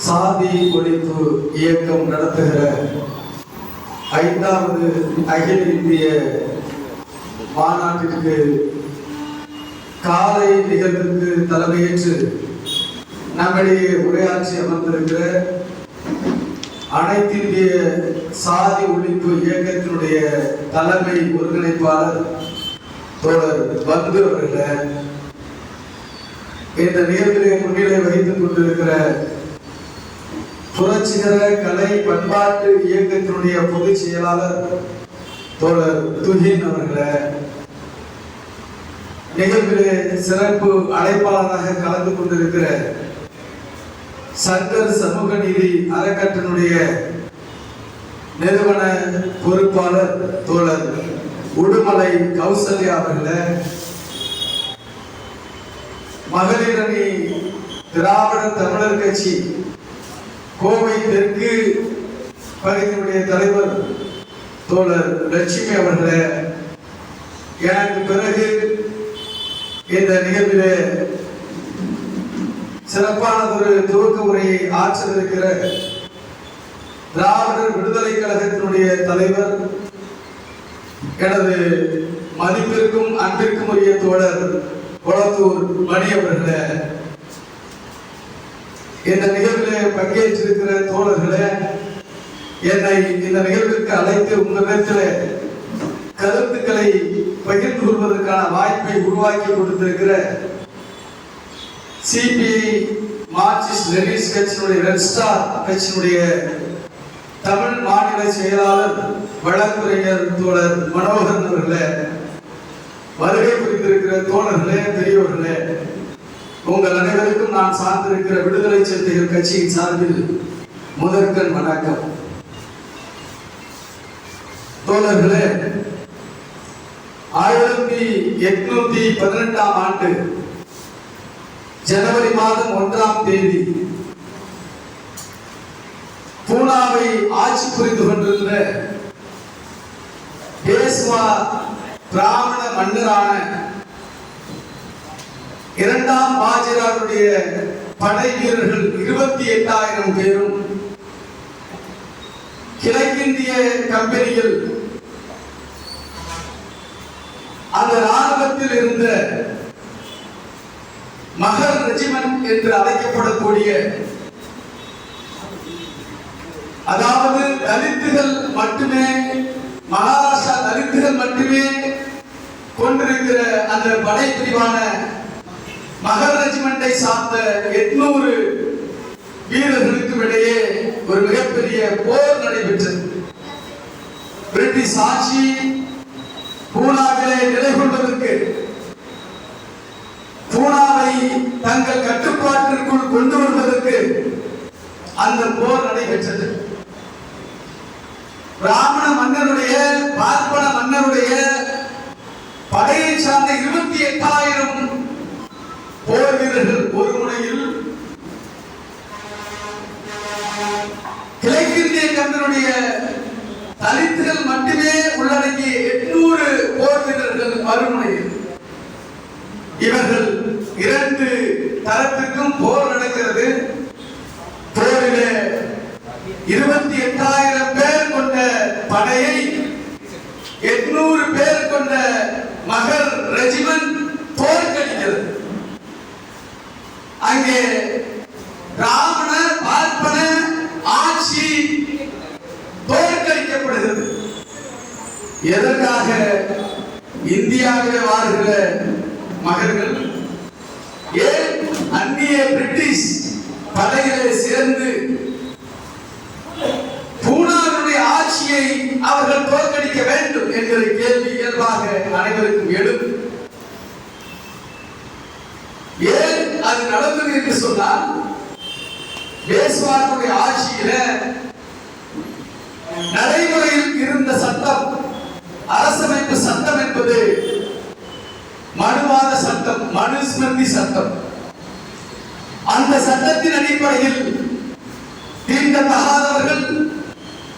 சாதி ஒழிப்பு இயக்கம் நடத்துகிற ஐந்தாவது அகில இந்திய மாநாட்டிற்கு காலை நிகழ்வுக்கு தலைமையேற்று நம்மிடையே உரையாற்றி அமர்ந்திருக்கிற அனைத்து இந்திய சாதி ஒழிப்பு இயக்கத்தினுடைய தலைமை ஒருங்கிணைப்பாளர் தோழர் பந்து அவர்களே இந்த நிகழ்விலே முன்னிலை வகித்துக் கொண்டிருக்கிற புரட்சிகர கலை பண்பாட்டு இயக்கத்தினுடைய பொதுச் செயலாளர் தோழர் துஹின் அவர்களை நிகழ்விலே சிறப்பு அழைப்பாளராக கலந்து கொண்டிருக்கிற சங்கர் சமூக நீதி அறக்கட்டனுடைய நிறுவன பொறுப்பாளர் தோழர் உடுமலை கௌசல்யா அவர்களே மகளிர் அணி திராவிட தமிழர் கட்சி கோவை தெற்கு பகுதியினுடைய தலைவர் தோழர் லட்சுமி அவர்களே எனக்கு பிறகு இந்த நிகழ்விலே சிறப்பானதொரு துவக்க உரையை ஆற்றவிருக்கிற திராவிடர் விடுதலை கழகத்தினுடைய தலைவர் எனது மதிப்பிற்கும் அன்பிற்கும் உரிய தோழர் குளத்தூர் மணி அவர்களே இந்த நிகழ்வில் பங்கேற்றிருக்கிற தோழர்களே என்னை இந்த நிகழ்விற்கு அழைத்து உங்களிடத்தில் கருத்துக்களை பகிர்ந்து கொள்வதற்கான வாய்ப்பை உருவாக்கி கொடுத்திருக்கிற சிபிஐ மார்க்சிஸ்ட் லெனிஸ் கட்சியினுடைய ரெட் ஸ்டார் கட்சியினுடைய தமிழ் மாநில செயலாளர் வழக்குரைஞர் தோழர் மனோகரன் அவர்களே வருகை புரிந்திருக்கிற தோழர்களே பெரியவர்களே உங்கள் அனைவருக்கும் நான் சார்ந்திருக்கிற விடுதலை சிறுத்தைகள் கட்சியின் சார்பில் முதற்கண் வணக்கம். தோழர்களே ஆயிரத்தி எட்நூத்தி பதினெட்டாம் ஆண்டு ஜனவரி மாதம் ஒன்றாம் தேதி பூனாவை ஆட்சி புரிந்து கொண்டிருந்த பேசுவா பிராமண மன்னரான இரண்டாம் பாஜிராருடைய படை வீரர்கள் இருபத்தி எட்டாயிரம் பேரும் கிழக்கிந்திய கம்பெனியில் அந்த ராணுவத்தில் இருந்த மகர் ரெஜிமெண்ட் என்று அழைக்கப்படக்கூடிய அதாவது தலித்துகள் மட்டுமே மகாராஷ்டிரா தலித்துகள் மட்டுமே கொண்டிருக்கிற அந்த படைப்பிரிவான மகர் ரெஜிமெண்டை சார்ந்த எட்நூறு வீரர்களுக்கும் இடையே ஒரு மிகப்பெரிய போர் நடைபெற்றது. பிரிட்டிஷ் ஆட்சி பூனாவிலே நிலை கொள்வதற்கு பூனாவை தங்கள் கட்டுப்பாட்டிற்குள் கொண்டு வருவதற்கு அந்த போர் நடைபெற்றது. பிராமண மன்னருடைய பார்ப்பன மன்னருடைய படையை சார்ந்த இருபத்தி எட்டாயிரம் போர் வீரர்கள் ஒரு முனையில் கிழக்கிந்திய கம்பெனியுடைய தலித்துகள் மட்டுமே உள்ளடங்கிய எட்நூறு போர் வீரர்கள் மறுமுனையில். இவர்கள் இரண்டு தரப்பிற்கும் போர் நடக்கிறது போரிலே இருபத்தி எட்டாயிரம் பேர் கொண்ட படையை எட்நூறு பேர் கொண்ட மகர் ரெஜிமெண்ட் தோற்கடிக்கிறது அங்கே பிராமண பார்ப்பன ஆட்சி தோற்கடிக்கப்படுகிறது எதற்காக இந்தியாவிலே வாழ்கிற மகர்கள் ஏன் அந்நிய பிரிட்டிஷ் படையிலே சேர்ந்து பூனாருடைய ஆட்சியை அவர்கள் தோற்கடிக்க வேண்டும் என்கிற கேள்வி இயல்பாக அனைவருக்கும் எழும். ஏன் அது நடந்தது என்று சொன்னால் பேசுவாருடைய ஆட்சியில நடைமுறை அரசமைப்பு சட்டம் என்பது மனுவாத சட்டம் மனுஸ்மிருதி சட்டம். அந்த சட்டத்தின் அடிப்படையில் தீண்டத்தகாதவர்கள்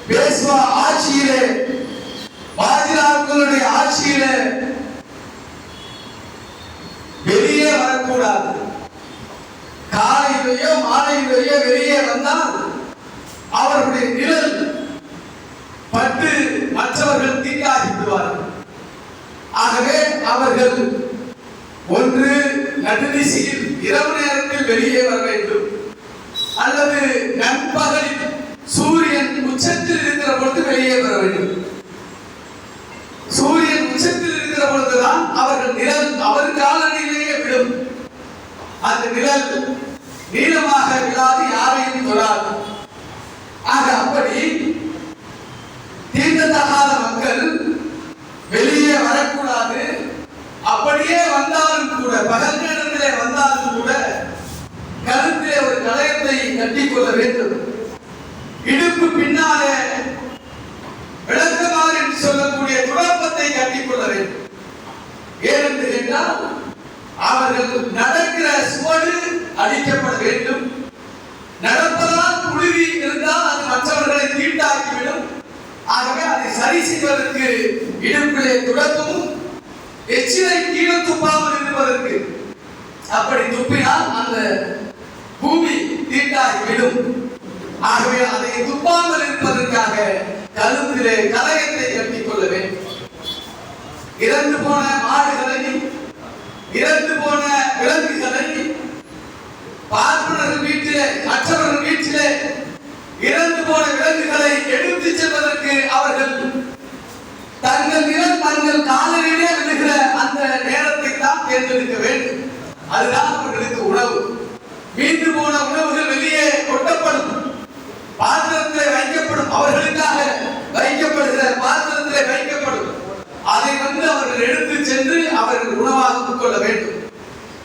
பேசுவா ஆட்சியிலே பாஜிராவுக்களுடைய ஆட்சியிலே வெளியே வரக்கூடாது. காலையிலேயோ மாலையிலேயோ வெளியே வந்தால் அவர்களுடைய நிழல் பட்டு மற்றவர்கள் தீண்டாகி விடுவார்கள். ஆகவே அவர்கள் ஒன்று நடுநிசையில் இரவு நேரத்தில் வெளியே வர வேண்டும். அல்லது நண்பகலில் சூரியன் உச்சத்தில் இருக்கிற பொழுது வெளியே வர வேண்டும். சூரியன் உச்சத்தில் இருக்கிற பொழுதுதான் அவர்கள் நிழல் அவர் காலடியிலேயே விடும். அந்த நிழல் நீளமாக விழாது யாரையும் தொடாது ஆக அப்படி தீண்டத்தகாத மக்கள் வெளியே வரக்கூடாது அப்படியே வந்தாலும் கூட பகல் நேரத்திலே வந்தாலும் கூட கழுத்திலே ஒரு களையத்தை கட்டிக்கொள்ள வேண்டும் இடுப்பு பின்னாலே விளக்கமாறு என்று சொல்லக்கூடிய துடப்பத்தை கட்டிக்கொள்ள வேண்டும் ஏனென்று கேட்டால் அவர்கள் நடக்கிற சுவடு அழிக்கப்பட வேண்டும். நடப்பதால் புழுதி இருந்தால் அது மற்றவர்களை தீண்டாக்கிவிடும். ஆகவே அதை சரி செய்வதற்கு இடுப்பிலே துடப்பமும் எச்சிலை கீழே துப்பாமல் இருப்பதற்கு அப்படி துப்பினால் அந்த பூமி தீட்டாகி விடும் ஆகவே அதை துப்பாமல் இருப்பதற்காக கழுத்திலே கட்டிக் கொள்ள வேண்டும். இறந்து போன மாடுகளையும் இறந்து போன விலங்குகளை பார்ப்பனர்கள் வீட்டிலே மற்றவர்கள் வீட்டிலே இறந்து போன விலங்குகளை எடுத்து செல்வதற்கு அவர்கள் தங்கள் நிலம் தங்கள் காலையிலே விழுகிற அந்த நேரத்தை தான் தேர்ந்தெடுக்க வேண்டும். அதுதான் அவர்களுக்கு உணவு. மீண்டு போன உணவுகள் வெளியே கொட்டப்படும். பாத்திரத்தில் வைக்கப்படும். அவர்களுக்காக வைக்கப்படுகிற பாத்திரத்தில் வைக்கப்படும். அதை வந்து அவர்கள் எடுத்து அவர்கள் உணவாக உட்கொள்ள வேண்டும்.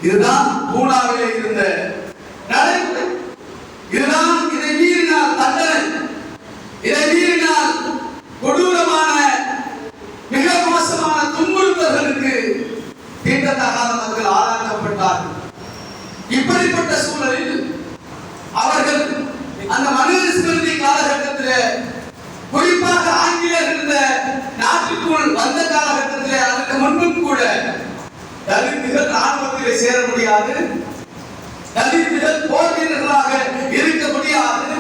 இதுதான் பூனாவிலே இருந்த நடைமுறை. இதுதான் இதை மீறினால் தண்டனை. இதை மீறினால் கொடூரமான மிக மோசமான துன்புறுத்தல்களுக்கு தீண்டத்தகாத மக்கள் ஆளாக்கப்பட்டார்கள். இப்படிப்பட்ட சூழலில் அவர்கள் அந்த மனுஸ்மிருதி காலகட்டத்தில் குறிப்பாக ஆங்கிலேயர் இருந்த நாட்டுக்குள் வந்த காலகட்டத்தில் அதற்கு முன்பும் கூட தலித்துகள் ராணுவத்தில் சேர முடியாது. தலித்துகள் போர் வீரர்களாக இருக்க முடியாது.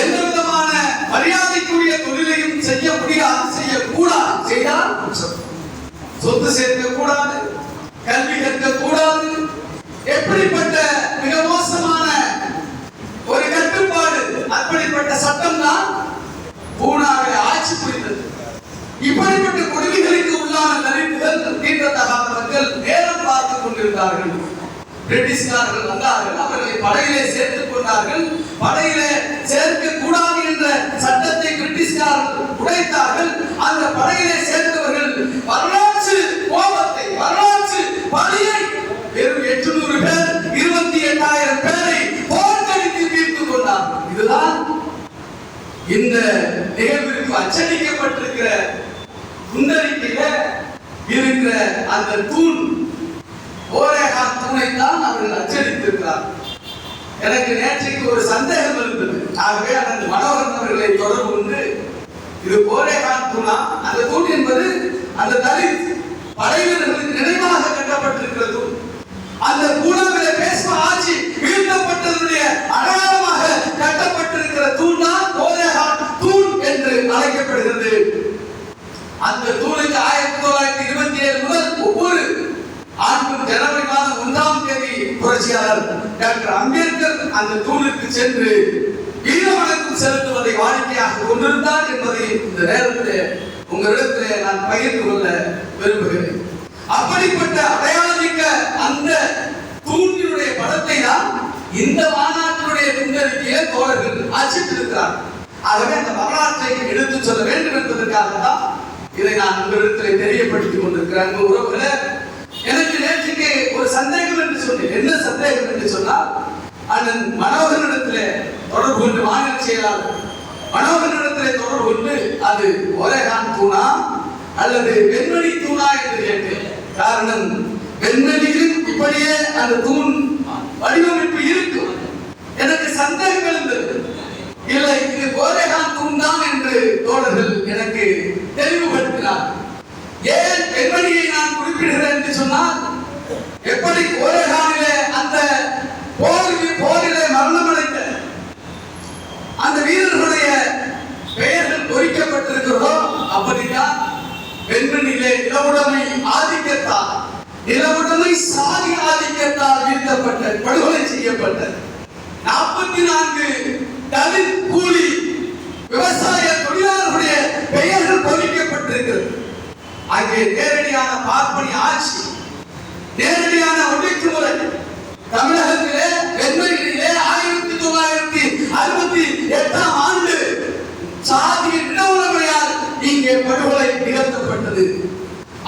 எந்த விதமான மரியாதைக்குரிய தொழிலையும் செய்ய முடியாது செய்யக்கூடாது. செய்தால் சொத்து சேர்க்க கூடாது கல்வி கற்க கூடாது எப்படிப்பட்ட மிக மோசமான ஒரு கட்டுப்பாடு அப்படிப்பட்ட சட்டம் தான் பூனாவை ஆட்சி புரிந்தது. இப்படிப்பட்ட கொடுமைகளுக்கு உள்ளான தலித்துகள் தீண்டத்தகாத மக்கள் நேரம் பார்த்துக் கொண்டிருந்தார்கள். பிரிட்டிஷ்காரர்கள் வந்தார்கள் அவர்களை படையிலே சேர்த்துக் கொண்டார்கள். படையிலே சேர்க்க கூடாது என்ற சட்டத்தை பிரிட்டிஷ்காரர்கள் உடைத்தார்கள். அந்த படையிலே சேர்ந்தவர்கள் வரலாற்று கோபத்தை வரலாற்று பழியை வெறும் எட்டுநூறு பேர் இருபத்தி எட்டாயிரம் பேரை போர்க்கடித்து தீர்த்து கொண்டார்கள். இதுதான் இந்த நிகழ்விற்கு அச்சடிக்கப்பட்டிருக்கிற குண்டறிக்கையில இருக்கிற அந்த தூண் ஓரேகா தூணை தான் அவர்கள் அச்சடித்திருக்கிறார். எனக்கு நேற்றைக்கு ஒரு சந்தேகம் இருந்தது. ஆகவே அந்த மனோகரன் அவர்களை தொடர்பு கொண்டு இது ஓரேகா தூணா? அந்த தூண் என்பது அந்த தலித் படைவீரர்களுக்கு நினைவாக கட்டப்பட்டிருக்கிற தூண். அந்த பூனாவிலே பேசுவ ஆட்சி வீழ்த்தப்பட்டதனுடைய அடையாளமாக கட்டப்பட்டிருக்கிற தூண் தான் ஓரேகா தூண் என்று அழைக்கப்படுகிறது. அந்த தூளுக்கு ஆயிரத்தி தொள்ளாயிரத்தி இருபத்தி ஏழு முதல் ஒவ்வொரு ஆண்டும் ஜனவரி மாதம் ஒன்றாம் தேதி புரட்சியாளர் டாக்டர் அம்பேத்கர் அந்த தூளுக்கு சென்று வீர செலுத்துவதை வாடிக்கையாக கொண்டிருந்தார் என்பதை இந்த நேரத்திலே உங்களிடத்திலே நான் பகிர்ந்து கொள்ள விரும்புகிறேன். அப்படிப்பட்ட அடையாளமிக்க அந்த தூணினுடைய படத்தை தான் இந்த மாநாட்டினுடைய முன்னறிக்கையிலே தோழர்கள் அச்சிட்டிருக்கிறார் ஆகவே அந்த வரலாற்றை எடுத்து சொல்ல வேண்டும் என்பதற்காக தான் இதை நான் உங்களிடத்தில் தெரியப்படுத்திக் கொண்டிருக்கிறேன். அன்பு உறவுல எனக்கு நேற்றுக்கு ஒரு சந்தேகம் என்று சொன்னேன். என்ன சந்தேகம் என்று சொன்னால் அண்ணன் மனோகரிடத்தில் தொடர்பு கொண்டு மாநில செயலாளர். மனோகரிடத்தில் தொடர்பு கொண்டு அது ஒரேகான் தூணா அல்லது வெண்மணி தூணா என்று கேட்டேன். காரணம் வெண்மணியிலும் இப்படியே அந்த தூண் வடிவமைப்பு இருக்கும். எனக்கு சந்தேகம் இருந்தது இல்லை இது கோரேகான் தூண் தான் என்று தோழர்கள் எனக்கு தெளிவுபடுத்தினார் ஏன் பெண்மணியை நான் குறிப்பிடுகிறேன் என்று சொன்னால் எப்படி கோரகானிலே அந்த போரில் போரிலே மரணமடைந்த அந்த வீரர்களுடைய பெயர்கள் பொறிக்கப்பட்டிருக்கிறதோ அப்படித்தான் பெண்மணியிலே நிலவுடைமை ஆதிக்கத்தால் நிலவுடைமை சாதி ஆதிக்கத்தால் வீழ்த்தப்பட்ட படுகொலை செய்யப்பட்ட நாற்பத்தி நான்கு தலித் கூலி விவசாய தொழிலாளர்களுடைய பெயர்கள் பொறிக்கப்பட்டிருக்கிறது. அங்கே நேரடியான பார்ப்பனி ஆட்சி நேரடியான ஒடுக்குமுறை தமிழகத்திலே வெண்மையிலே ஆயிரத்தி தொள்ளாயிரத்தி அறுபத்தி எட்டாம் ஆண்டு சாதிய நிலவுடைமையால் இங்கே படுகொலை நிகழ்த்தப்பட்டது.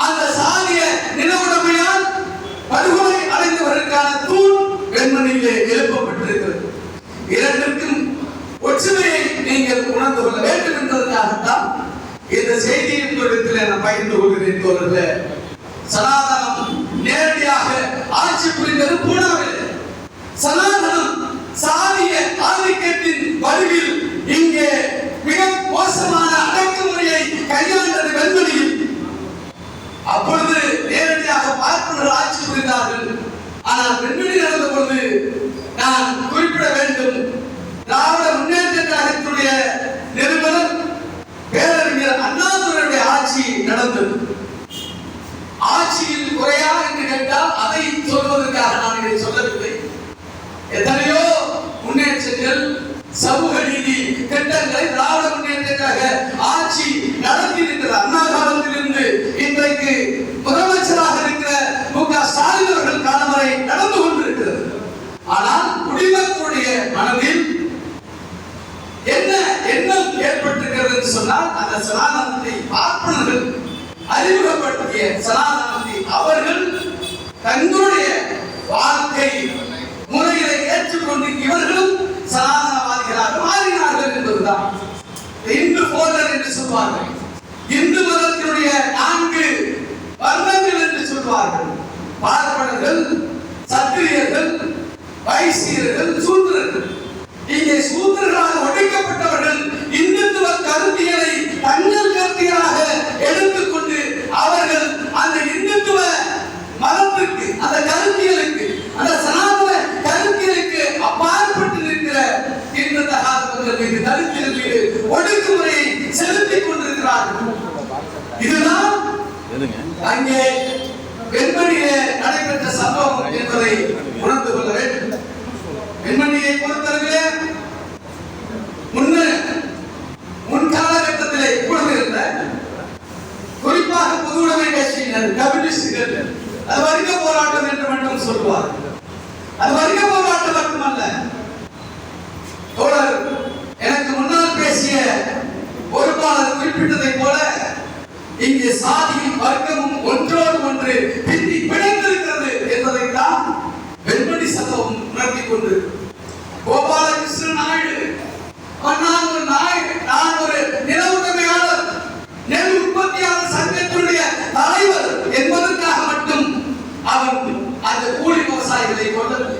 அந்த சாதிய நிலவுடைமையால் படுகொலை அடைந்தவருக்கான தூண் வெண்மணியிலே எழுப்பப்பட்டிருக்கிறது. இரண்டிற்கும் ஒற்றுமையை நீங்கள் உணர்ந்து கொள்ள வேண்டும் என்பதற்காகத்தான் இந்த செய்தியை உங்களிடத்தில் நான் பகிர்ந்து கொள்கிறேன் சனாதனம் நேரடியாக ஆட்சி புரிந்தது பூனா சனாதனம் சாதிய ஆதிக்கத்தின் வடிவில் இங்கே மிக மோசமான அடக்குமுறையை கையாண்டது வெண்மணியில் அப்பொழுது நேரடியாக பார்ப்பனர் ஆட்சி புரிந்தார்கள் ஆனால் வெண்மணி நடந்த பொழுது நான் குறிப்பிட வேண்டும் திராவிட முன்னேற்ற கழகத்துடைய நிறுவனர் பேரறிஞர் அண்ணாதுரையுடைய ஆட்சி நடந்தது ஆட்சியில் குறையா என்று கேட்டால் அதை சொல்வதற்காக நான் இதை சொல்லவில்லை எத்தனையோ முன்னேற்றங்கள் சமூக நீதி திட்டங்களை திராவிட முன்னேற்ற கழக ஆட்சி நடத்தி இருக்கிற அண்ணா காலத்திலிருந்து இன்றைக்கு முதலமைச்சராக இருக்கிற மு க ஸ்டாலின் அவர்கள் காலம் வரை நடந்து கொண்டிருக்கிறது ஆனால் குடிமக்களுடைய மனதில் என்ன எண்ணம் ஏற்பட்டிருக்கிறது என்று சொன்னால் அந்த சனாதனத்தை பார்ப்பனர்கள் அறிமுகப்படுத்திய சனாதனத்தை அவர்கள் தங்களுடைய வாழ்க்கை முறைகளை ஏற்றுக்கொண்டு இவர்களும் சனாதனவாதிகளாக மாறினார்கள் என்பதுதான். இந்து போதர் என்று சொல்வார்கள். இந்து மதத்தினுடைய நான்கு வர்ணங்கள் என்று சொல்வார்கள். பார்ப்பனர்கள் சத்திரியர்கள் வைசியர்கள் சூத்திரர்கள். இங்கே சூத்திரர்களாக ஒடுக்கப்பட்டவர்கள் இந்துத்துவ கருத்தியலை தங்கள் கருத்தியலாக எடுத்து அவர்கள் அந்த இந்துத்துவ மதத்திற்கு அந்த கருத்தியலுக்கு அந்த சனாதன கருத்தியலுக்கு அப்பாற்பட்டு நிற்கிற இந்த தகாதவர்கள் மீது தலித்தியல் மீது ஒடுக்குமுறையை செலுத்திக் கொண்டிருக்கிறார்கள். இதுதான் அங்கே வெண்மணியிலே நடைபெற்ற சம்பவம் என்பதை உணர்ந்து கொள்ள வேண்டும். வெண்மணியை பொறுத்தளவிலே முன்ன முன் காலகட்டத்திலே இப்பொழுது இருந்த குறிப்பாக பொதுவுடைமை கட்சியினர் கம்யூனிஸ்டுகள். அது வர்க்க போராட்டம் என்று மட்டும் சொல்லுவார் அது வர்க்க போராட்டம் மட்டுமல்ல. தோழர் எனக்கு முன்னால் பேசிய பொறுப்பாளர் குறிப்பிட்டதை போல இங்கே சாதியும் வர்க்கமும் ஒன்றோடு ஒன்று பின்னி பிணைந்திருக்கிறது என்பதைத்தான் வெண்மணி சம்பவம் உணர்த்தி கொண்டு. கோபாலகிருஷ்ணன் நாயுடு நான் ஒரு நாயுடு நான் ஒரு நில உடைமையாளர் நெல் உற்பத்தியாளர் சங்கத்தினுடைய தலைவர் அவன் அந்த கூலி விவசாயிகளை கொல்லவில்லை.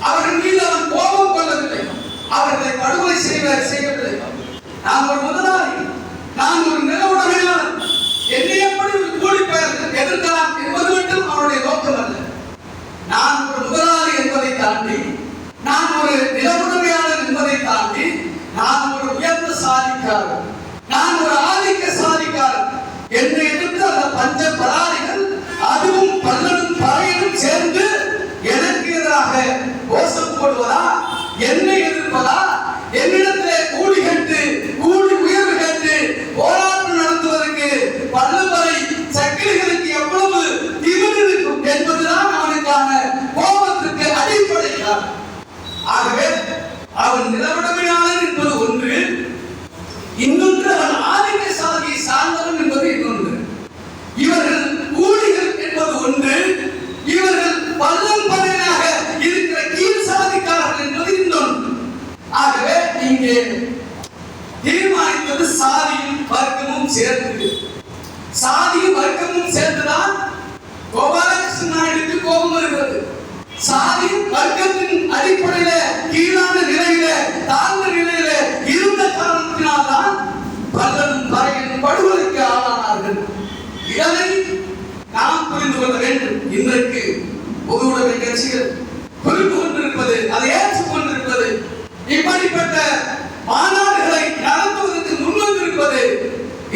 அவர்கள் மீது அவன் கோபம் கொள்ளவில்லை. அவர்களை படுகொலை செய்ய செய்யவில்லை. நான் ஒரு முதலாளி. நான் ஒரு நில உடமையாளர் என்னை எப்படி ஒரு கூலி பெயர் எதிர்க்கலாம் என்பது மட்டும் அவனுடைய நோக்கம் அல்ல நான் ஒரு முதலாளி என்பதை தாண்டி நான் ஒரு நில உடைமையாளர் என்பதை தாண்டி நான் ஒரு உயர்ந்த சாதிக்காரர் நான் ஒரு ஆதிக்க சாதிக்காரர் என்னை எதிர்த்து அந்த பஞ்ச பராரிகள் அதுவும் பல்லனும் பறையனும் சேர்ந்து எனக்கு எதிராக கோஷம் போடுவதா என்னை எதிர்ப்பதா என்னிடத்திலே கூலி கேட்டு கூலி உயர்வு கேட்டு போராட்டம் நடத்துவதற்கு பல்லுவரை சக்கிலிகளுக்கு எவ்வளவு திமிர் இருக்கும் என்பதுதான் அவனுக்கான கோபத்திற்கு அடிப்படை காரணம். ஆகவே அவன் நிலவுடைமையாளர் என்பது ஒன்று இன்னொன்று அவன் ஆதிக்க சாதியை சார்ந்தவன் என்பது இன்னொன்று இவர்கள் ஊழிகள் என்பது ஒன்று இவர்கள் பல்லம் பதவியாக இருக்கிற கீழ் சாதிக்காரர்கள் என்பது இன்னொன்று ஆகவே இங்கே தீர்மானித்தது சாதியும் வர்க்கமும் சேர்ந்து சாதியும் வர்க்கமும் சேர்ந்துதான் கோபாலகிருஷ்ணன் நாயுடுக்கு கோபம் வருகிறது. சாதி வர்க்கத்தின் அடிப்படையில கீழான நிலையில தாழ்ந்த நிலையில இருந்த காரணத்தினால்தான் பல்லனும் பறையனும் படுகொலைக்கு ஆளானார்கள். இதனை நாம் புரிந்து கொள்ள வேண்டும். இன்றைக்கு பொது உடைமை கட்சிகள் புரிந்து கொண்டிருப்பது அதை ஏற்றுக் கொண்டிருப்பது இப்படிப்பட்ட மாநாடுகளை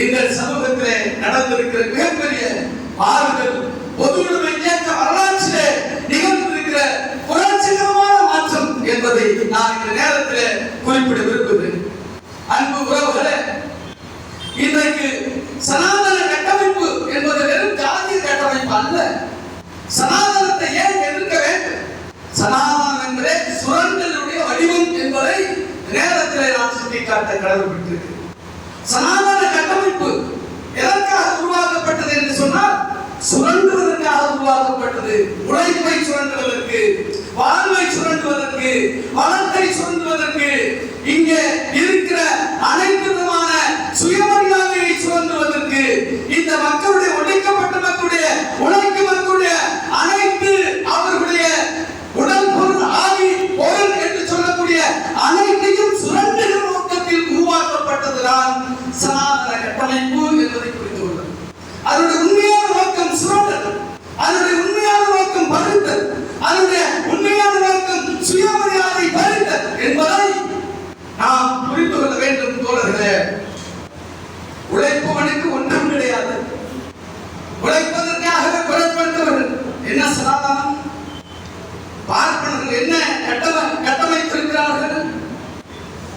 இந்த சமூகத்திலே நடந்திருக்கிற மிகப்பெரிய மாறுதல் பொதுவுடைமை இயக்க வரலாற்றிலே நிகழ்ந்திருக்கிற புரட்சிகரமான மாற்றம் என்பதை நான் இந்த நேரத்தில் குறிப்பிட விரும்புகிறேன் அன்பு உறவுகளே இன்றைக்கு சனாதன கட்டமைப்பு என்பது வெறும் ஜாதிய கட்டமைப்பு அல்ல. சனாதனத்தை ஏன் எதிர்க்க வேண்டும்? சனாதனம் என்பதே சுரண்டலுடைய வடிவம் என்பதை நேரத்தில் நான் சுட்டிக்காட்ட கடவுள் விட்டிருக்கிறேன். உருவாக்கப்பட்டது உழைப்பை சுரண்டுவதற்கு வாழ்வை சுரண்டுவதற்கு வளத்தை சுரண்டுவதற்கு இங்கே இருக்கிற அனைத்து விதமான சுயமரியாதையை சுரண்டுவதற்கு இந்த மக்களுடைய ஒடுக்கப்பட்ட மக்களுடைய உழைக்கும் மக்களுடைய அனைத்து அவர்களுடைய உடல் பொருள் ஆவி பொருள் என்று சொல்லக்கூடிய அனைத்தையும் சுரண்டுகிற நோக்கத்தில் உருவாக்கப்பட்டதுதான் சனாதன கட்டமைப்பு என்பதை புரிந்து கொள்ளும் அதனுடைய உண்மையான நோக்கம் சுரண்டது அதனுடைய உண்மையான நோக்கம் பறித்தல் அதனுடைய உண்மையான நோக்கம் சுயமரியாதை பறித்தல் என்பதை நாம் புரிந்து கொள்ள வேண்டும் தோழர்களே. உழைப்பவனுக்கு ஒன்றும் கிடையாது. உழைப்பதற்காக கொலைப்படுத்தவர்கள் என்ன சனாதனம் பார்ப்பனர்கள் என்ன கட்டம கட்டமைத்திருக்கிறார்கள்?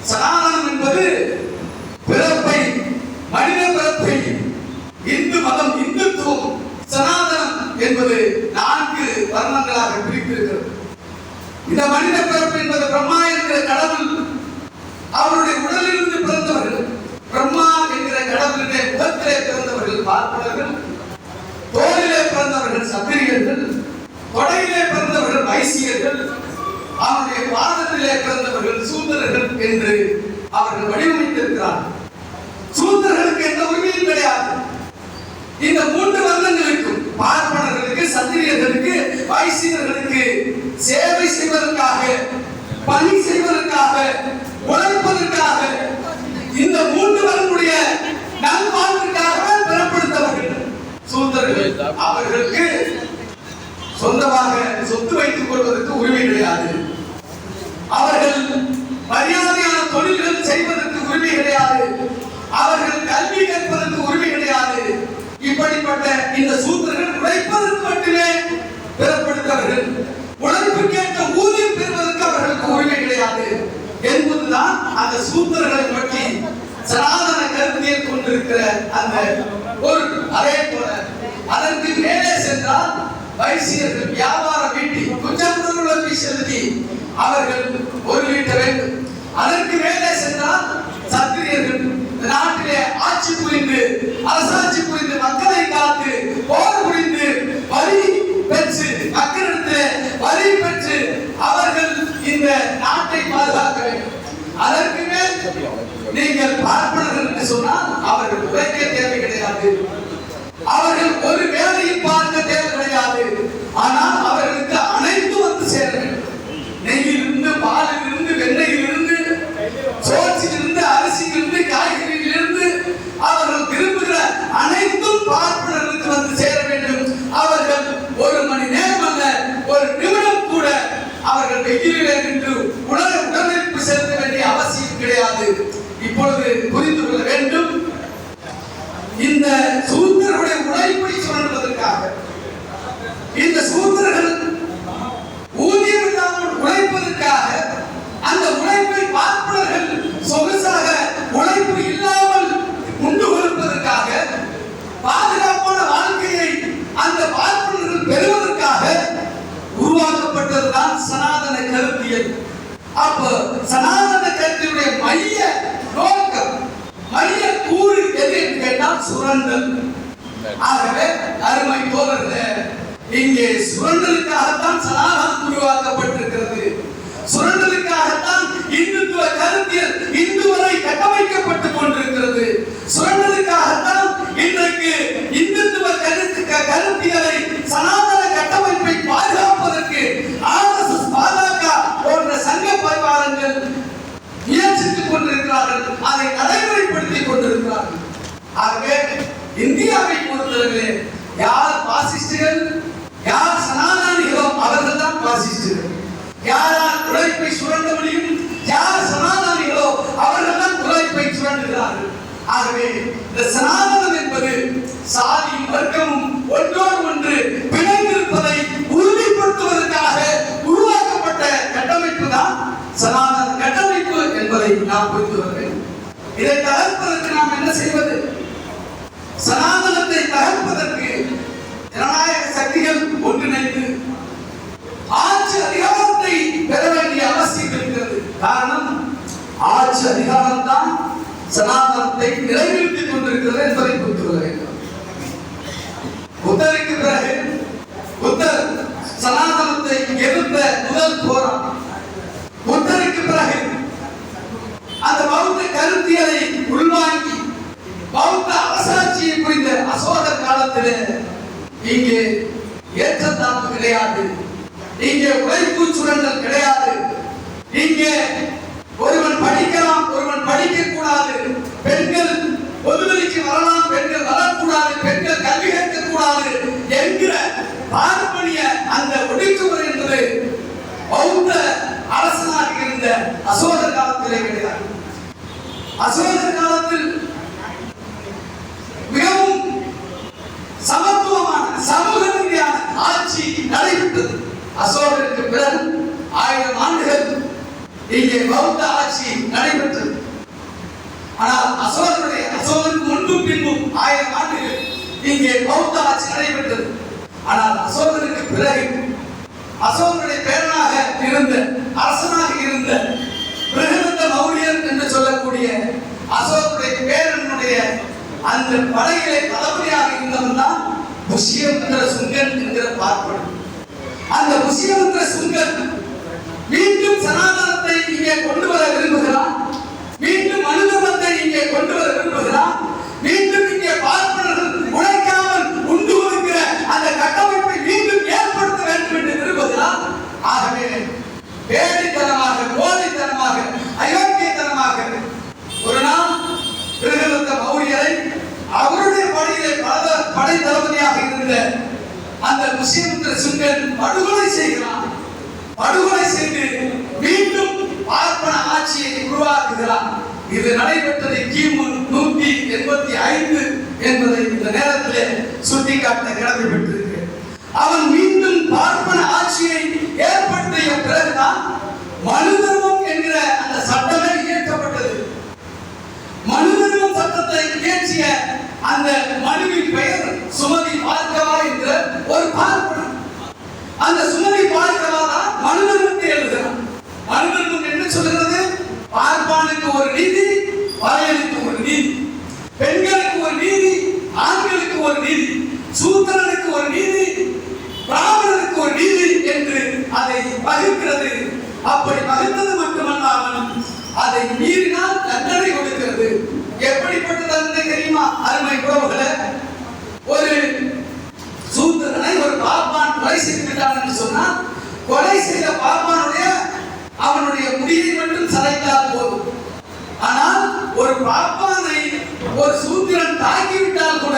சனாதனம் என்பது பிறப்பை மனித பிறப்பை இந்து மதம் இந்துத்துவம் சனாதனம் என்பது இந்த மனித பிறப்பு என்பது பிரம்மா என்கிற கடவுள் அவருடைய உடலிலிருந்து பிறந்தவர்கள் பிரம்மா என்கிற கடவுளுடைய முகத்திலே பிறந்தவர்கள் பார்ப்பனர்கள் தோலிலே பிறந்தவர்கள் சத்திரியர்கள் கொடையிலே பிறந்தவர்கள் வைசியர்கள் அவருடைய பாதத்திலே பிறந்தவர்கள் சூந்தரர்கள் என்று அவர்கள் வடிவமைத்திருக்கிறார்கள் சூந்தர்களுக்கு எந்த உரிமையும் கிடையாது. இந்த மூன்று வர்ணங்களுக்கும் பார்ப்பனர்களுக்கு சத்திரியர்களுக்கு வைசியர்களுக்கு சேவை செய்வதற்காக பணி செய்வதற்காக உழைப்பதற்காக இந்த மூன்று வரக்கூடிய நல்வாழ்வுக்காக பிறப்படுத்தவர்கள் சூத்திரர்கள் அவர்களுக்கு சொந்தமாக சொத்து வைத்துக் கொள்வதற்கு உரிமை கிடையாது. அவர்கள் மரியாதையான தொழில்கள் செய்வதற்கு உரிமை கிடையாது. அவர்கள் கல்வி கற்பதற்கு உரிமை கிடையாது. இப்படிப்பட்ட இந்த சூத்திரர்கள் உழைப்பதற்கு மட்டுமே பெறப்படுத்தவர்கள் உழைப்புக்கேற்ற ஊதியம் பெறுவதற்கு அவர்களுக்கு உரிமை கிடையாது. என்பதுதான் அந்த சூத்திரர்களை பற்றி சனாதன கருத்தியல் கொண்டிருக்கிற அந்த ஒரு அதே போல அதற்கு மேலே சென்றால் வைசியர்கள் வியாபார வீட்டி குற்றமுறை செலுத்தி அவர்கள் ஒரு வீட்ட வேண்டும். அதற்கு மேலே சென்றால் சத்திரியர்கள் நாட்டிலே ஆட்சி புரிந்து அரசாட்சி புரிந்து மக்களை காத்து போர் புரிந்து வரி பெற்று மக்களிடத்திலே வரி பெற்று அவர்கள் இந்த நாட்டை பாதுகாக்க வேண்டும். அதற்கு மேல் நீங்கள் பார்ப்பனர்கள் என்று சொன்னால் அவர்கள் உழைக்க தேவை கிடையாது. அவர்கள் ஒரு வேலையை பார்க்க தேவை கிடையாது. ஆனால் அவர்களுக்கு அனைத்து வந்து சேர வேண்டும். நெய்யிலிருந்து பாலிலிருந்து வெண்ணையிலிருந்து சோற்றிலிருந்து அரிசியிலிருந்து காய்கறியிலிருந்து அவர்கள் விரும்புகிற அனைத்தும் பார்ப்பனர்களுக்கு வந்து சேர வேண்டும் அவர்கள் ஒரு மணி நேரம் அல்ல ஒரு நிமிடம் கூட அவர்கள் வெயிலிலே நின்று உடல் உடலுறுப்பு செலுத்த வேண்டிய அவசியம் கிடையாது. இப்பொழுது புரிந்து கொள்ள வேண்டும். இந்த சூத்திரருடைய உழைப்பை சுரண்டுவதற்காக இந்த சூத்திரர்கள் ஊதியம் இல்லாமல் உழைப்பதற்காக அந்த உழைப்பை பார்ப்பனர்கள் சொகுசாக உழைப்பு இல்லாமல் உண்டு கொடுப்பதற்காக பாதுகாப்பான வாழ்க்கையை அந்த பார்ப்பனர்கள் பெறுவதற்காக உருவாக்கப்பட்டதுதான் சனாதன கருத்தியல். அப்ப சனாதன கருத்தியுடைய மைய நோக்கம் மைய கூறு எது என்று கேட்டால் சுரண்டல் ஆகவே அருமை தோழர்களே இங்கே சுரண்டலுக்காகத்தான் சனாதனம் உருவாக்கப்பட்டிருக்கிறது சுரண்டலுக்காகத்தான் இந்துத்துவ கருத்தியல் இந்து வரை கட்டமைக்கப்பட்டுக் கொண்டிருக்கிறது சுரண்டலுக்காகத்தான் இன்றைக்கு இந்துத்துவ கருத்து க- கருத்தியலை சனாதன கட்டமைப்பை பாதுகாப்பதற்கு ஆர்எஸ்எஸ் பாஜக போன்ற சங்க பரிவாரங்கள் முயற்சித்துக் கொண்டிருக்கிறார்கள் அதை நடைமுறைப்படுத்திக் கொண்டிருக்கிறார்கள் ஆகவே இந்தியாவை பொறுத்தவரையிலே யார் பாசிஸ்டுகள் யார் சனாதானிகளோ அவர்கள் தான் பாசிஸ்டுகள் யாரால் உழைப்பை சுரண்ட முடியும்? யார் சனாதானிகளோ அவர்கள் தான் உழைப்பை சுரண்டுகிறார்கள். ஆகவே இந்த சனாதனம் என்பது சாதியும் வர்க்கமும் ஒன்றோடு ஒன்று பிணைந்திருப்பதை உறுதிப்படுத்துவதற்காக உருவாக்கப்பட்ட கட்டமைப்பு தான் சனாதன கட்டமைப்பு என்பதை நாம் புரிந்து கொள்ள வேண்டும். இதை தகர்ப்பதற்கு நாம் என்ன செய்வது? சனாதனத்தை தகர்ப்பதற்கு ஜனநாயக சக்திகள் ஒன்றிணைந்து ஆட்சி அதிகாரத்தை பெற வேண்டிய அவசியம் இருக்கிறது. காரணம் ஆட்சி அதிகாரம் தான் சனாதனத்தை நிலைநிறுத்திக் கொண்டிருக்கிறது என்பதை புரிந்து கொள்ள வேண்டும். புத்தருக்கு பிறகு புத்தர் சனாதனத்தை எதிர்த்த முதல் போராட்டம். புத்தருக்கு பிறகு அந்த பௌத்த கருத்தியலை உள்வாங்கி பௌத்த அரசாட்சியை புரிந்த அசோகர் காலத்திலே இங்கே ஏற்றத்தாழ்வு கிடையாது. இங்கே உழைப்பு சுரண்டல் கிடையாது இங்கே ஒருவன் படிக்கலாம் ஒருவன் படிக்க கூடாது பெண்கள் பொதுவெளிக்கு வரலாம் பெண்கள் வரக்கூடாது பெண்கள் கல்வி கற்க கூடாது என்கிற பார்ப்பனிய அந்த ஒடுக்குமுறை என்பது பௌத்த அரசனாக இருந்த அசோகர் காலத்திலே கிடையாது அசோகர் காலத்தில் மிகவும் சமத்துவமான சமூக ரீதியான ஆட்சி நடைபெற்றது அசோகருக்கு பிறகு ஆயிரம் ஆண்டுகள் இங்கே பௌத்த ஆட்சி நடைபெற்றது ஆனால் அசோகருடைய அசோகருக்கு முன்பும் பின்பும் ஆயிரம் ஆண்டுகள் இங்கே பௌத்த ஆட்சி நடைபெற்றது ஆனால் அசோகருக்கு பிறகு அசோகருடைய பேரனாக இருந்த அரசனாக இருந்த பிரகனந்த மௌரியர் என்று சொல்லக்கூடிய அசோகருடைய பேரனுடைய அந்த படையிலே தளபதியாக இருந்தவன் தான் புஷ்யமித்திர சுங்கன் என்கிற பார்ப்பன் அந்த புஷ்யமித்திர சுங்கன் மீண்டும் சனாதனத்தை இங்கே கொண்டு வர விரும்புகிறான். மீண்டும் அனுபவத்தை இங்கே கொண்டு வர விரும்புகிறான். மீண்டும் இங்கே பார்ப்பனர்கள் உழைக்காமல் உண்டு ஒதுக்கிற அந்த கட்டமைப்பை மீண்டும் ஏற்படுத்த வேண்டும் என்று விரும்புகிறான். ஆகவே வேடித்தனமாக போதைத்தனமாக அயோக்கியத்தனமாக ஒரு நாள் பிரகலத்த மௌரியரை அவருடைய படையிலே பல படை தளபதியாக இருந்த அந்த முஸ்லிமுத்திர சுங்கன் படுகொலை செய்கிறான் படுகொலை செய்து மீண்டும் பார்ப்பன ஆட்சியை உருவாக்குகிறான் இது நடைபெற்றது கிமு நூத்தி எண்பத்தி ஐந்து என்பதை இந்த நேரத்திலே சுட்டிக்காட்ட கடமைப்பட்டிருக்கு. அவன் மீண்டும் பார்ப்பன ஆட்சியை ஏற்படுத்திய பிறகுதான் மனு தர்மம் என்கிற அந்த சட்டமே இயற்றப்பட்டது. மனு தர்மம் சட்டத்தை இயற்றிய அந்த மனுவின் பெயர் சுமதி பார்க்கவா என்ற ஒரு பார்ப்பனர் அந்த சுமதி பார்க்கவா தான் மனு தர்மத்தை எழுதுகிறான். மனு தர்மம் என்ன சொல்கிறது? பார்ப்பானுக்கு ஒரு நீதி வரையனுக்கு ஒரு நீதி. பெண்களுக்கு ஒரு நீதி ஆண்களுக்கு ஒரு நீதி. சூத்திரனுக்கு ஒரு நீதி பிராமணனுக்கு ஒரு நீதி என்று அதை பகிர்கிறது. அப்படி பகிர்ந்தது மட்டுமல்லாமல் அதை மீறினால் தண்டனை கொடுக்கிறது. எப்படிப்பட்ட தண்டனை தெரியுமா? அருமை உறவுகளை ஒரு சூத்திரனை ஒரு பாப்பான் கொலை செய்து விட்டான் என்று சொன்னால் கொலை செய்த பாப்பானுடைய அவனுடைய முடியை மட்டும் சதைத்தால் போதும். ஆனால் ஒரு பாப்பானை ஒரு சூத்திரன் தாக்கிவிட்டால் கூட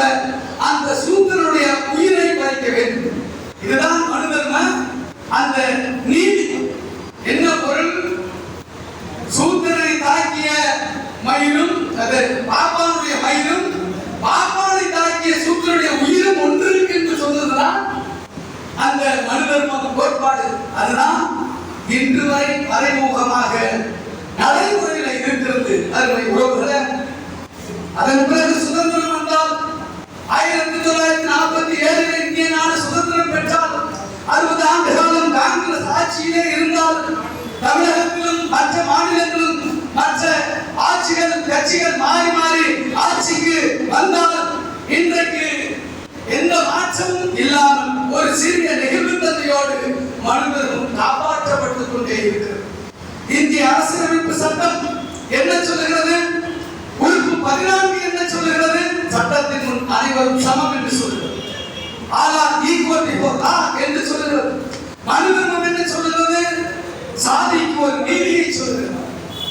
அந்த சூத்திரனுடைய உயிரை பறிக்க வேண்டும். இதுதான் மனு அந்த நீதி என்ன பொருள் சூத்திரனை தாக்கிய மயிலும் அது பாப்பானுடைய மயிலும் பாப்பானை தாக்கிய சூத்திரனுடைய உயிரும் ஒன்று என்று சொன்னதுதான் அந்த மனு தர்ம கோட்பாடு அதுதான் இன்று வரை மறைமுகமாக நடைமுறையில் இருக்கிறது அருமை உறவுகளே அதன் பிறகு சுதந்திரம் வந்தால் ஆயிரத்தி தொள்ளாயிரத்தி நாற்பத்தி ஏழில் இந்திய நாடு சுதந்திரம் பெற்றால் அறுபது ஆண்டு காலம் காங்கிரஸ் ஆட்சியிலே இருந்தால் தமிழகத்திலும் மற்ற மாநிலத்திலும் மற்ற ஆட்சிகள் கட்சிகள் மாறி மாறி ஆட்சிக்கு வந்தால் இன்றைக்கு எந்த மாற்றமும் இல்லாமல் ஒரு சிறிய நெகிழ்வுத்தன்மையோடு மனிதரும் காப்பாற்றப்பட்டுக் கொண்டே இருக்கிறது இந்திய அரசியலமைப்பு சட்டம் என்ன சொல்லுகிறது உறுப்பு பதினான்கு என்ன சொல்லுகிறது சட்டத்தின் முன் அனைவரும் சமம் என்று சொல்லுகிறது ஆனால் என்று சொல்லுகிறது. மனிதர்மம் என்று சொல்லுகிறது. சாதிக்கு ஒரு நீதியை சொல்லுகிறது.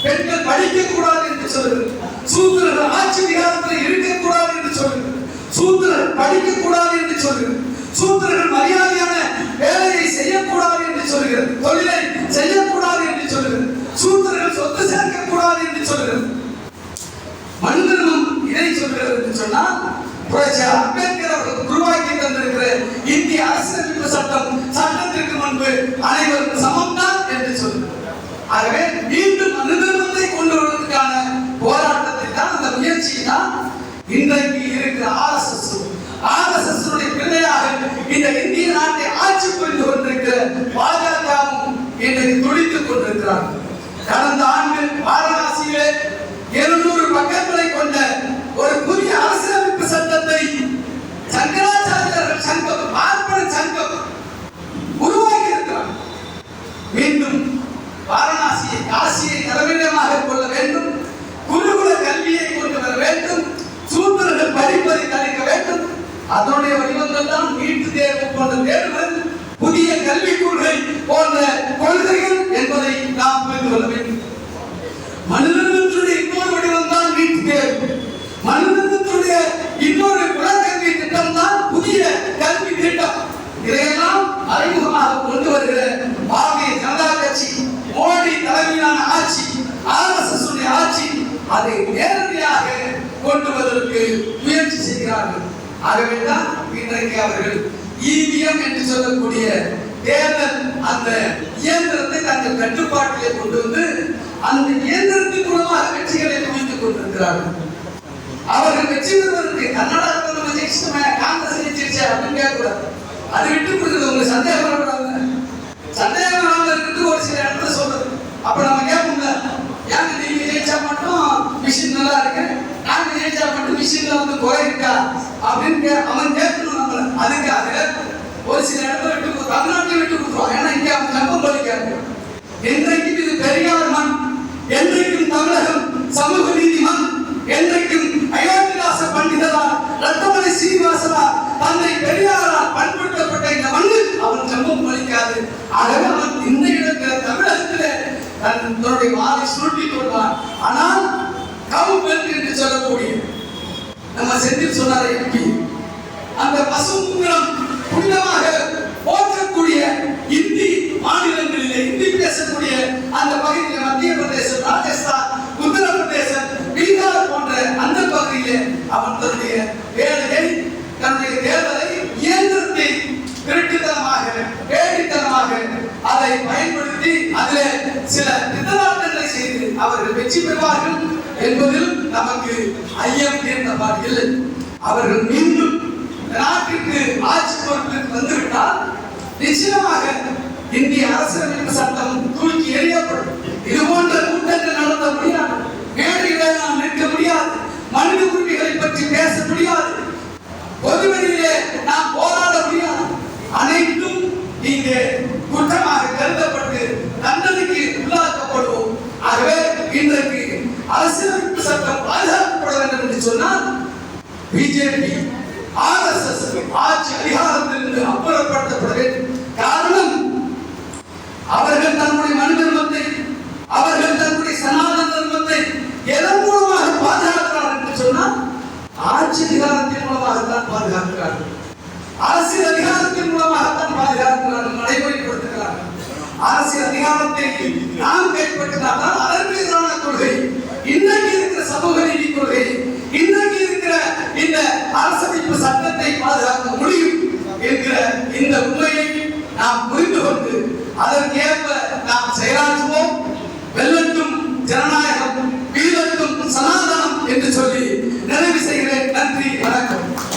பெண்கள் படிக்க கூடாது என்று சொல்லுகிறது. சூத்திரர் ஆட்சி அதிகாரத்தில் இருக்கக்கூடாது என்று சொல்லுகிறது. சூத்திரர் படிக்க கூடாது என்று சொல்லுகிறது. சூத்திரர்கள் மரியாதையான வேலையை செய்யக்கூடாது என்று சொல்லுகிறது. தொழிலை செய்யக்கூடாது என்று சொல்லுகிறது. சூத்திரர்கள் சொத்து சேர்க்கக்கூடாது என்று சொல்லுகிறது. மனிதனும் இதை சொல்கிறது என்று சொன்னால் புரட்சியார் அம்பேத்கர் அவர்கள் உருவாக்கி தந்திருக்கிற இந்திய அரசியலமைப்பு சட்டம் சட்டத்திற்கு முன்பு அனைவரும் சமம்தான் என்று சொல்லுங்கள் ஆகவே மீண்டும் அனுதர்மத்தை கொண்டு வருவதற்கான வருவதற்கு தான் இன்றைக்கு இருக்கிற ஆர்எஸ்எஸ் ஆர்எஸ்எஸ் பிள்ளையாக இந்த இந்திய நாட்டை ஆட்சி புரிந்து கொண்டிருக்கிற பாஜகவும் இன்றைக்கு துடித்துக் கொண்டிருக்கிறார்கள். கடந்த ஆண்டு வாரணாசியிலே இருநூறு பக்கங்களை கொண்ட ஒரு புதிய அரசியலமைப்பு சட்டத்தை சங்கராச்சாரியர்கள் சங்கம் பார்ப்பன சங்கம் உருவாக்கி இருக்கிறார் மீண்டும் வாரணாசியை காசியை தலைமையிடமாக கொள்ள வேண்டும் குருகுல கல்வியை கொண்டு வர வேண்டும் சூத்திரர்கள் படிப்பதை தடுக்க வேண்டும் அதனுடைய வடிவங்கள் தான் நீட்டு தேர்வு போன்ற தேர்வுகள் புதிய கல்விக் கொள்கை போன்ற கொள்கைகள் என்பதை நாம் புரிந்து கொள்ள வேண்டும் மனிதனுடைய இன்னொரு வடிவம் தான் நீட்டு தேர்வு மனிதனுடைய இன்னொரு குலக்கல்வி திட்டம் தான் புதிய கல்வி திட்டம் இதையெல்லாம் அறிமுகமாக கொண்டு வருகிற பாரதிய ஜனதா கட்சி மோடி தலைமையிலான ஆட்சி ஆர்எஸ்எஸ் உடைய ஆட்சி அதை நேரடியாக கொண்டு வருவதற்கு முயற்சி செய்கிறார்கள் ஆகவே தான் இன்றைக்கு அவர்கள் இவிஎம் என்று சொல்லக்கூடிய தேர்தல் அந்த இயந்திரத்தை தங்கள் கட்டுப்பாட்டிலே கொண்டு வந்து அந்த இயந்திரத்தின் மூலமாக கட்சிகளை குவித்துக் கொண்டிருக்கிறார்கள் அவர்கள் வெற்றி பெறுவதற்கு கர்நாடகாவில் நம்ம ஜெயிச்சிட்டோமே காங்கிரஸ் ஜெயிச்சிருச்சு அப்படின்னு கேட்கக்கூடாது. அது விட்டு கொடுக்குறது உங்களுக்கு சந்தேகம் வரக்கூடாது சந்தேகம் வராமல் இருக்கிறது ஒரு சில இடத்துல சொல்றது. அப்ப நம்ம கேட்போம்ல ஏங்க நீங்க ஜெயிச்சா மட்டும் மிஷின் நல்லா இருக்கு? நாங்க ஜெயிச்சா மட்டும் மிஷின்ல வந்து குறை இருக்கா? அப்படின்னு கே- அவன் கேட்கணும் நம்மள. அதுக்காக ஒரு சில இடத்துல விட்டு தமிழ்நாட்டில் விட்டு கொடுத்துருவான் ஏன்னா இங்கே அவன் கம்பம் பலிக்காரு என்றைக்கும் இது பெரியார் மண் என்றைக்கும் தமிழகம் சமூக நீதி மண் என்றைக்கும் அயோத்திதாச பண்டிதரால் ரத்தமணி சீனிவாசரால் தந்தை பெரியாரால் பண்படுத்தப்பட்ட இந்த மண்ணில் அவன் ஜம்பம் பலிக்காது ஆகவே அவன் இந்த இடத்துல தமிழகத்திலே தன் தன்னுடைய வாரை சுருட்டிக் கொள்வான். ஆனால் கவுபெல்ட் என்று சொல்லக்கூடிய நம்ம செந்தில் சொன்னார் எம்பி அந்த பசுங்குளம் புனிதமாக அவன் தன்னுடைய வேலையை தன்னுடைய தேர்தலை இயந்திரத்தை திருட்டுத்தனமாக வேடித்தனமாக அதை பயன்படுத்தி அதிலே சில திட்டவாட்டங்களை செய்து அவர்கள் வெற்றி பெறுவார்கள் என்பதில் நமக்கு ஐயம் தீர்ந்தபாடு இல்லை. அவர்கள் மீண்டும் நாட்டிற்கு ஆட்சி பொறுப்பிற்கு வந்துவிட்டால் நிச்சயமாக இந்திய அரசியலமைப்பு சட்டம் தூக்கி எறியப்படும். இது போன்ற கூட்டங்கள் நடத்த முடியாது மேடையிலே நாம் நிற்க முடியாது. மனித உரிமைகளை பற்றி பேச முடியாது. பொதுவெளியிலே நாம் போராட முடியாது. அனைத்தும் இங்கே குற்றமாக கருதப்பட்டு தண்டனைக்கு உள்ளாக்கப்படுவோம் ஆகவே இன்றைக்கு அரசியலமைப்பு சட்டம் பாதுகாக்கப்பட வேண்டும் என்று சொன்னால் பிஜேபி ஆர்எஸ்எஸ் ஆட்சி அதிகாரத்திலிருந்து அப்புறப்படுத்தப்பட வேண்டும். காரணம் அவர்கள் தன்னுடைய மனித தர்மத்தை அவர்கள் தன்னுடைய சனாதன தர்மத்தை எதன் மூலம் ஆட்சி அதிகாரத்தின் மூலமாகத்தான் பாதுகாக்கிறார்கள். அரசியல் அதிகாரத்தின் மூலமாகத்தான் பாதுகாக்கிறார்கள். நடைமுறைப்படுத்துகிறார்கள். அரசியல் அதிகாரத்தை நாம் கைப்பற்றினால்தான் அதற்கு எதிரான கொள்கை. இன்றைக்கு இருக்கிற சமூக நீதி கொள்கை இன்றைக்கு இருக்கிற இந்த அரசமைப்பு சட்டத்தை பாதுகாக்க முடியும் என்கிற இந்த உண்மையை நாம் புரிந்து கொண்டு அதற்கேற்ப நாம் செயலாற்றுவோம். வெள்ளத்தும் ஜனநாயகம் வீரத்தும் சனாதனம் என்று சொல்லி நன்றி வணக்கம்.